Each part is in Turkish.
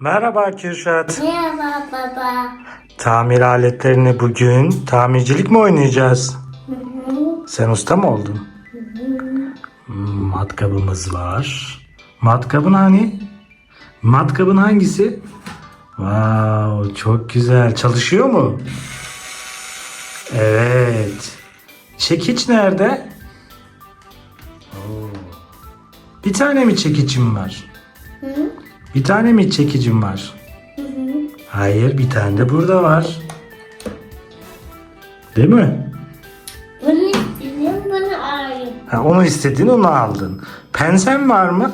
Merhaba Kürşat. Merhaba baba. Tamir aletlerini bugün tamircilik mi oynayacağız? Sen usta mı oldun? Hmm, Matkabımız var. Matkabın hani? Matkabın hangisi? Wow, çok güzel. Çalışıyor mu? Evet. Çekiç nerede? Oo. Bir tane mi çekicim var? Hı? Bir tane mi çekicim var? Hı hı. Hayır bir tane de burada var. Değil mi? Bunu istedim, bunu alayım. Ha, onu istedin onu aldın. Pensen var mı?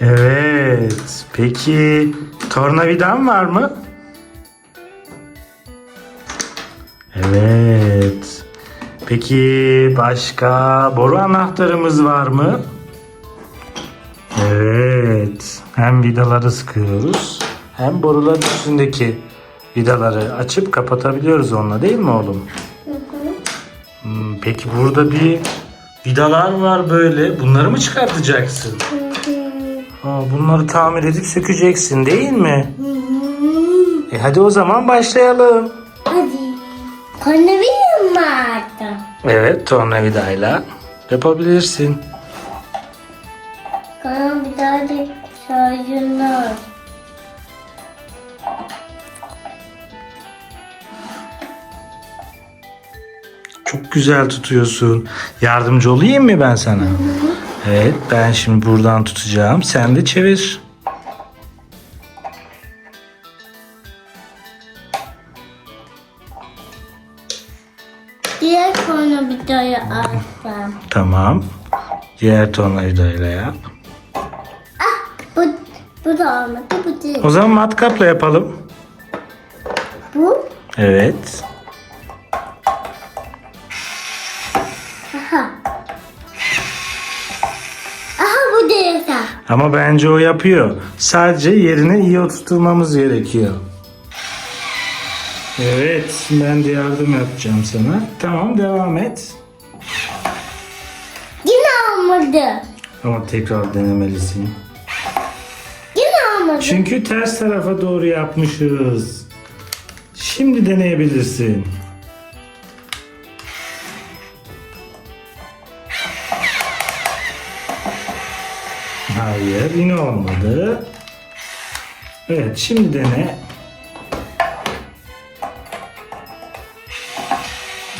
Evet. Peki tornavidan var mı? Evet. Peki başka boru anahtarımız var mı? Evet. Hem vidaları sıkıyoruz hem boruların üstündeki vidaları açıp kapatabiliyoruz onunla değil mi oğlum? Hı hı. Hmm, peki burada bir vidalar var böyle. Bunları mı çıkartacaksın? Hı hı. Aa, bunları tamir edip sökeceksin değil mi? Hı hı. E hadi o zaman başlayalım. Hadi. Konabilir mi artık? Evet tornavidayla yapabilirsin. Da şarjını Çok güzel tutuyorsun. Yardımcı olayım mı ben sana? Evet ben şimdi buradan tutacağım. Sen de çevir. Diğer daha alsam. Tamam. Diğer tornavidayla yap. Bu, da olmadı, bu değil. O zaman matkapla yapalım. Bu, Evet. aha. Aha bu değil. Ama bence o yapıyor. Sadece yerine iyi oturtmamız gerekiyor. Evet, ben de yardım yapacağım sana. Tamam, devam et. Yine olmadı. Ama tekrar denemelisin. Olmadı. Çünkü ters tarafa doğru yapmışız. Şimdi deneyebilirsin. Hayır, yine olmadı. Evet, şimdi dene.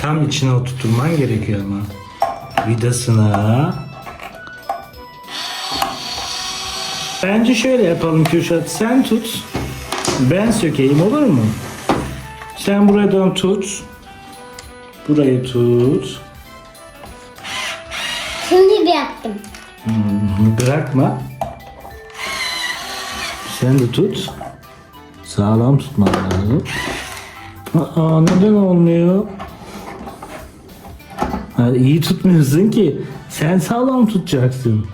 Tam içine oturtman gerekiyor ama. Vidasına. Bence şöyle yapalım Kürşat. Sen tut. Ben sökeyim olur mu? Sen buradan tut. Burayı tut. Şimdi yaptım. Hmm, Bırakma. Sen de tut. Sağlam tutman lazım. Aa, neden olmuyor? Ha, iyi tutmuyorsun ki. Sen sağlam tutacaksın.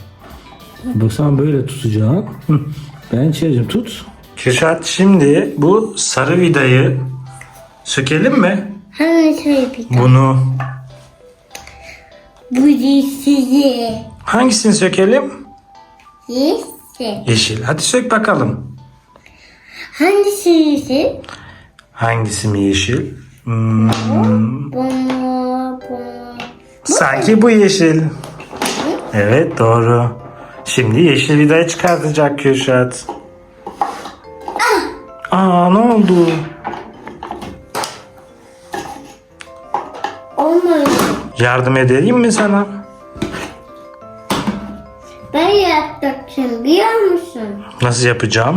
Baksana böyle tutacaksın. Ben çevireceğim. Tut. Kürşat şimdi bu sarı vidayı sökelim mi? Hemen şöyle. Bunu. Bu sizi. Hangisini sökelim? Yesi. Yeşil. Hadi sök bakalım. Hangisi yesi? Hangisi mi yeşil? Hmm, Bu? Bu mu? sanki bu yeşil. Evet doğru. Şimdi yeşil vidayı çıkartacak Kürşat. Aa ne oldu? Olmadı. Yardım edeyim mi sana? Ben yapacaktım biliyor musun? Nasıl yapacağım?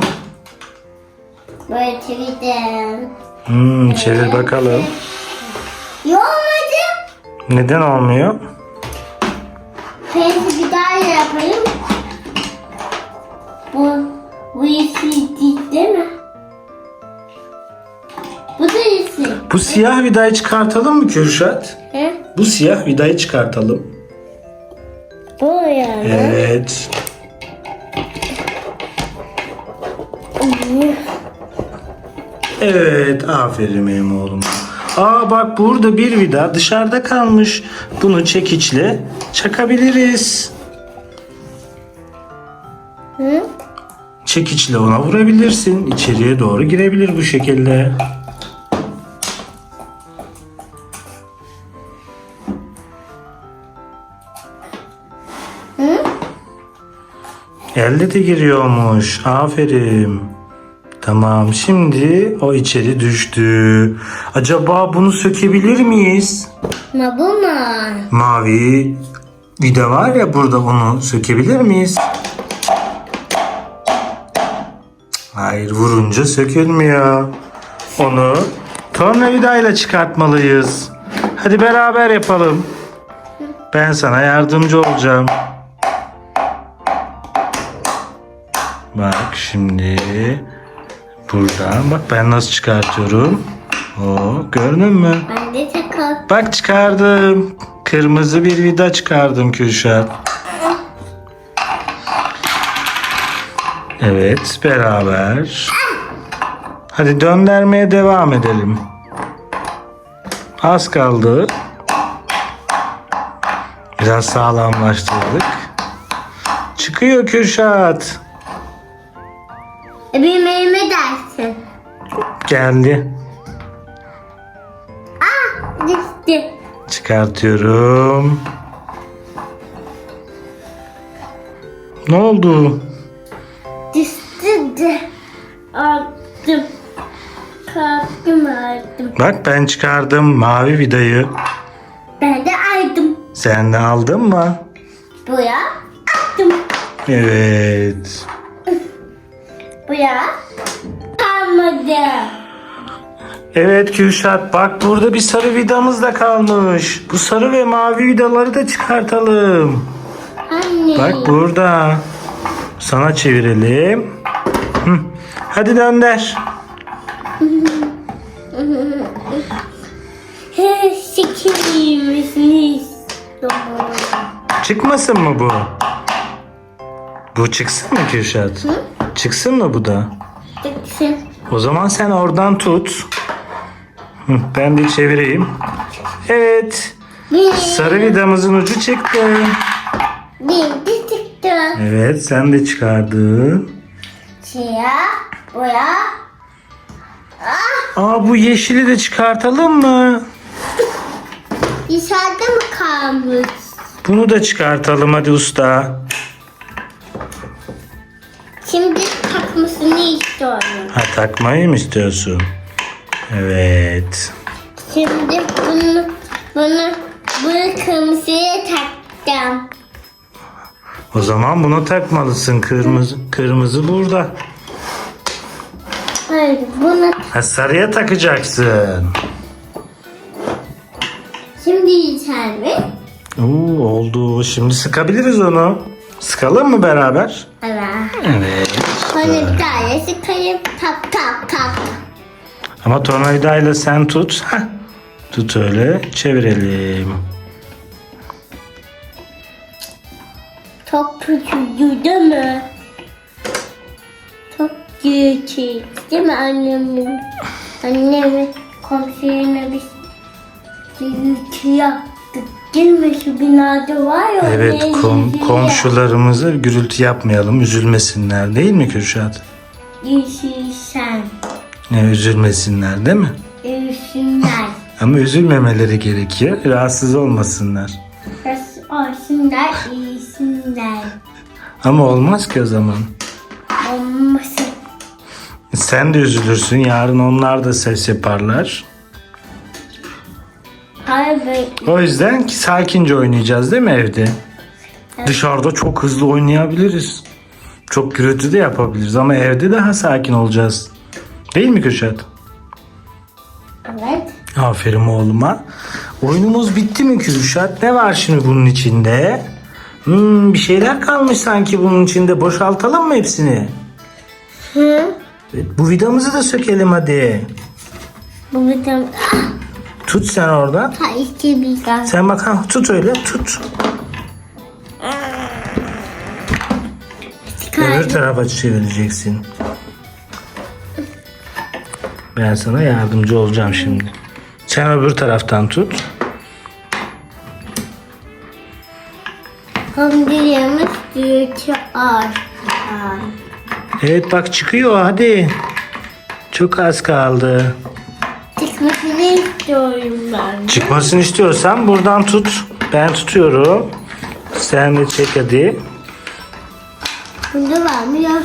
Böyle çevirdim. Hmm, çevir bakalım. Olmadı. Neden olmuyor? Peki bir daha yapayım. Bu, bu yeşil değil, değil mi? Bu da yeşil. Bu siyah vidayı çıkartalım mı Kürşat? He? Bu siyah vidayı çıkartalım. Bu yani. Evet. Evet, aferin benim oğlum. Aa bak burada bir vida dışarıda kalmış. Bunu çekiçle çakabiliriz. Çekiçle ona vurabilirsin. İçeriye doğru girebilir bu şekilde. Elle de giriyormuş. Aferin. Tamam şimdi o içeri düştü. Acaba bunu sökebilir miyiz? Ma bu mu? Mavi vida var ya burada onu sökebilir miyiz? Hayır vurunca sökülmüyor. Onu tornavidayla çıkartmalıyız. Hadi beraber yapalım. Ben sana yardımcı olacağım. Bak şimdi buradan bak ben nasıl çıkartıyorum. O gördün mü? Ben de takıl. Bak çıkardım. Kırmızı bir vida çıkardım Kürşat. Evet beraber. Hadi döndürmeye devam edelim. Az kaldı. Biraz sağlamlaştırdık. Çıkıyor Kürşat. E benim elime dersin. Geldi. Düştü. Çıkartıyorum. Ne oldu? Düştü de. Aldım. Kalktım aldım. Bak ben çıkardım mavi vidayı. Ben de aldım. Sen de aldın mı? Buraya attım. Evet. Buraya kalmadı. Evet Kürşat bak burada bir sarı vidamız da kalmış. Bu sarı ve mavi vidaları da çıkartalım. Anne. Bak burada. Sana çevirelim. Hı. Hadi dönder. Çıkmasın mı bu? Bu çıksın mı Kürşat? Çıksın mı bu da? Çıksın. O zaman sen oradan tut. Hı, Ben de çevireyim. Evet. Sarı vidamızın ucu çıktı. Çıktı. Evet sen de çıkardın. Siyah, buraya. Aa bu yeşili de çıkartalım mı? Dışarıda mı kalmış? Bunu da çıkartalım hadi usta. Şimdi takmasını istiyorum. Ha takmayı mı istiyorsun? Evet. Şimdi bunu, bunu, bunu kırmızıya taktım. O zaman bunu takmalısın. Kırmızı kırmızı burada. Hayır, bunu Ha sarıya takacaksın. şimdi içer mi? Oo, oldu. Şimdi sıkabiliriz onu. Sıkalım mı beraber? Evet. Evet. Sonra bir tane sıkayım. Tak tak tak. Ama tornavidayla sen tut. Heh. Tut öyle. Çevirelim. Çok küçüldü değil mi? Çok küçük değil mi annemin? Annemin komşularına biz gürültü yaptık. Değil mi şu binada var ya. Evet oraya kom- gürültü komşularımızı gürültü yapmayalım. Üzülmesinler değil mi Kürşat? Üzülsen. Ne üzülmesinler değil mi? Üzülsünler. Ama üzülmemeleri gerekiyor. Rahatsız olmasınlar. Olsunlar, iyisinler. Ama olmaz ki o zaman. Olmasın. Sen de üzülürsün. Yarın onlar da ses yaparlar. Hayır ben O yüzden ki sakince oynayacağız değil mi evde? Dışarıda çok hızlı oynayabiliriz. Çok gürültü de yapabiliriz ama evde daha sakin olacağız. Değil mi Kürşat? evet. Aferin oğluma. Oyunumuz bitti mi Kürşat? Ne var şimdi bunun içinde? Hmm, bir şeyler kalmış sanki bunun içinde. Boşaltalım mı hepsini? Hı? Evet, bu vidamızı da sökelim hadi. Bu bizim Tut sen orada. ta iki tane. Sen bak ha, tut öyle tut. Öbür tarafa çevireceksin. Ben sana yardımcı olacağım şimdi. Sen öbür taraftan tut. Evet bak çıkıyor hadi. Çok az kaldı. Çıkmasını istiyorum ben. Çıkmasını istiyorsan buradan tut. Ben tutuyorum. Sen de çek hadi. Bunda var mı yok?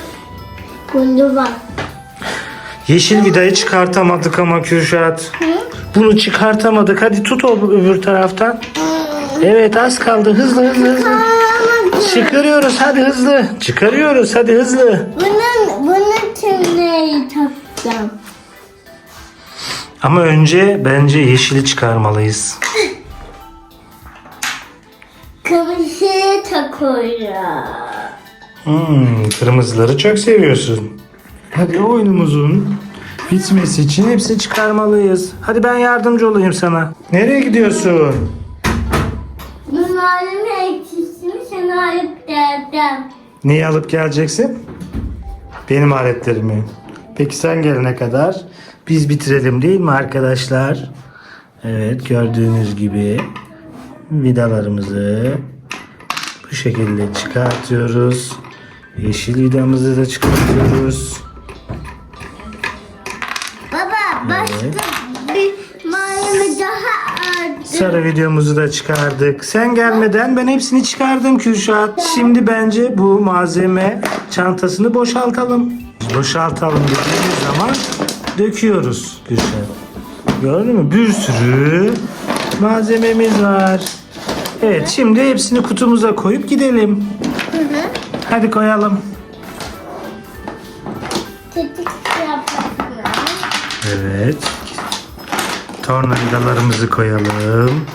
Bunda var. Yeşil vidayı çıkartamadık ama Kürşat. Hı? Bunu çıkartamadık. Hadi tut o öbür taraftan. Evet az kaldı. Hızlı hızlı hızlı. Çıkarıyoruz hadi hızlı. Çıkarıyoruz hadi hızlı. bunun, bunun tümleyi takacağım. Ama önce bence yeşili çıkarmalıyız. Kırmızıyı takıyorum. Hmm, kırmızıları çok seviyorsun. Hadi oyunumuzun bitmesi için hepsini çıkarmalıyız. Hadi ben yardımcı olayım sana. Nereye gidiyorsun? Bu malzeme eksisini sana alıp geldim. Neyi alıp geleceksin? Benim aletlerimi. Peki sen gelene kadar biz bitirelim değil mi arkadaşlar? Evet gördüğünüz gibi vidalarımızı bu şekilde çıkartıyoruz. Yeşil vidamızı da çıkartıyoruz. Sarı videomuzu da çıkardık. Sen gelmeden ben hepsini çıkardım Kürşat. Şimdi bence bu malzeme çantasını boşaltalım. Boşaltalım dediğimiz zaman döküyoruz Kürşat. Gördün mü? Bir sürü malzememiz var. Evet şimdi hepsini kutumuza koyup gidelim. Hadi koyalım. Evet. Tornavidalarımızı koyalım.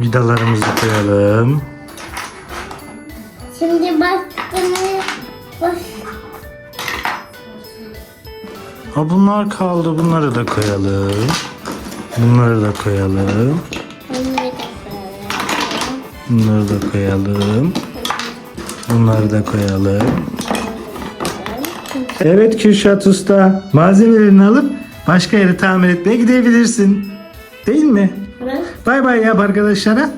Vidalarımızı koyalım. Şimdi başka ne? Baş... Ha bunlar kaldı. Bunları da koyalım. Bunları da koyalım. Bunları da koyalım. Bunları da koyalım. Evet Kürşat Usta. Malzemelerini alıp başka yere tamir etmeye gidebilirsin. Değil mi? Burası Bay bay yap arkadaşlara.